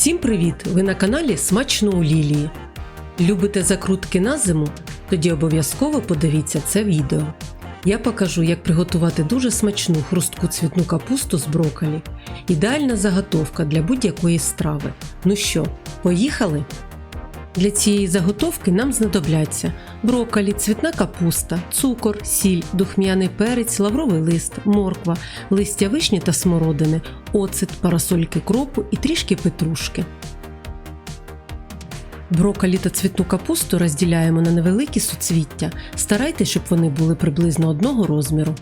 Всім привіт! Ви на каналі Смачно у Лілії. Любите закрутки на зиму? Тоді обов'язково подивіться це відео. Я покажу, як приготувати дуже смачну хрустку цвітну капусту з брокколі. Ідеальна заготовка для будь-якої страви. Ну що, поїхали? Для цієї заготовки нам знадобляться брокколі, цвітна капуста, цукор, сіль, духмяний перець, лавровий лист, морква, листя вишні та смородини, оцет, парасольки кропу і трішки петрушки. Брокколі та цвітну капусту розділяємо на невеликі суцвіття. Старайтесь, щоб вони були приблизно одного розміру.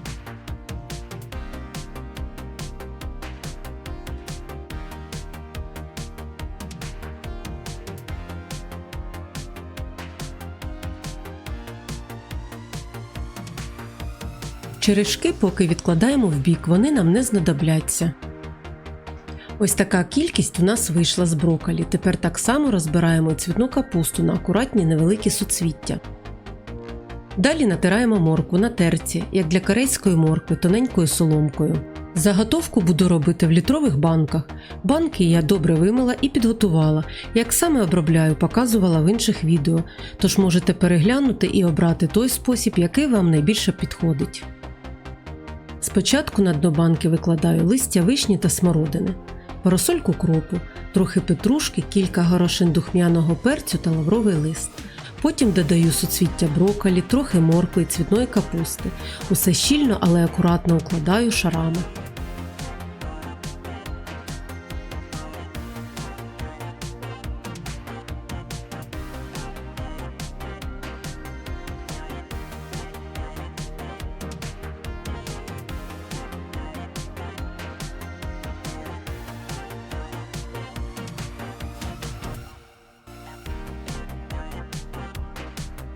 Черешки поки відкладаємо в бік, вони нам не знадобляться. Ось така кількість у нас вийшла з брокколі. Тепер так само розбираємо цвітну капусту на акуратні невеликі суцвіття. Далі натираємо моркву на терці, як для корейської моркви, тоненькою соломкою. Заготовку буду робити в літрових банках. Банки я добре вимила і підготувала. Як саме обробляю, показувала в інших відео, тож можете переглянути і обрати той спосіб, який вам найбільше підходить. Спочатку на дно банки викладаю листя вишні та смородини, парасольку кропу, трохи петрушки, кілька горошин духмяного перцю та лавровий лист. Потім додаю суцвіття брокколі, трохи моркви і цвітної капусти. Усе щільно, але акуратно укладаю шарами.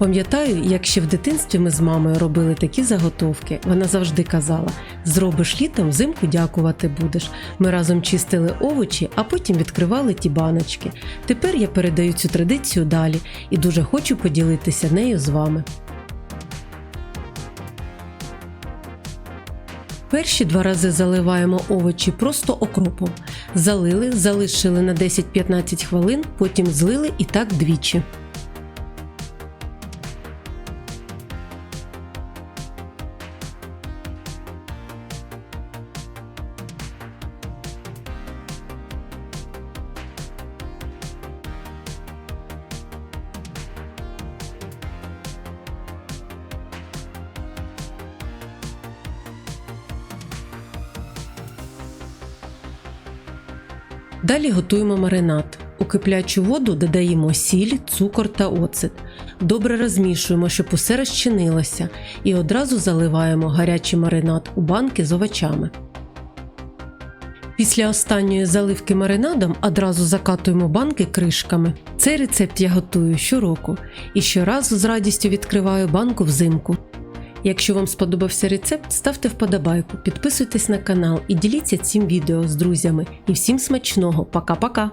Пам'ятаю, як ще в дитинстві ми з мамою робили такі заготовки. Вона завжди казала: зробиш літом, взимку дякувати будеш. Ми разом чистили овочі, а потім відкривали ті баночки. Тепер я передаю цю традицію далі і дуже хочу поділитися нею з вами. Перші два рази заливаємо овочі просто окропом. Залили, залишили на 10-15 хвилин, потім злили і так двічі. Далі готуємо маринад. У киплячу воду додаємо сіль, цукор та оцет. Добре розмішуємо, щоб усе розчинилося, і одразу заливаємо гарячий маринад у банки з овочами. Після останньої заливки маринадом одразу закатуємо банки кришками. Цей рецепт я готую щороку і щоразу з радістю відкриваю банку взимку. Якщо вам сподобався рецепт, ставте вподобайку, підписуйтесь на канал і діліться цим відео з друзями. І всім смачного! Пока-пока!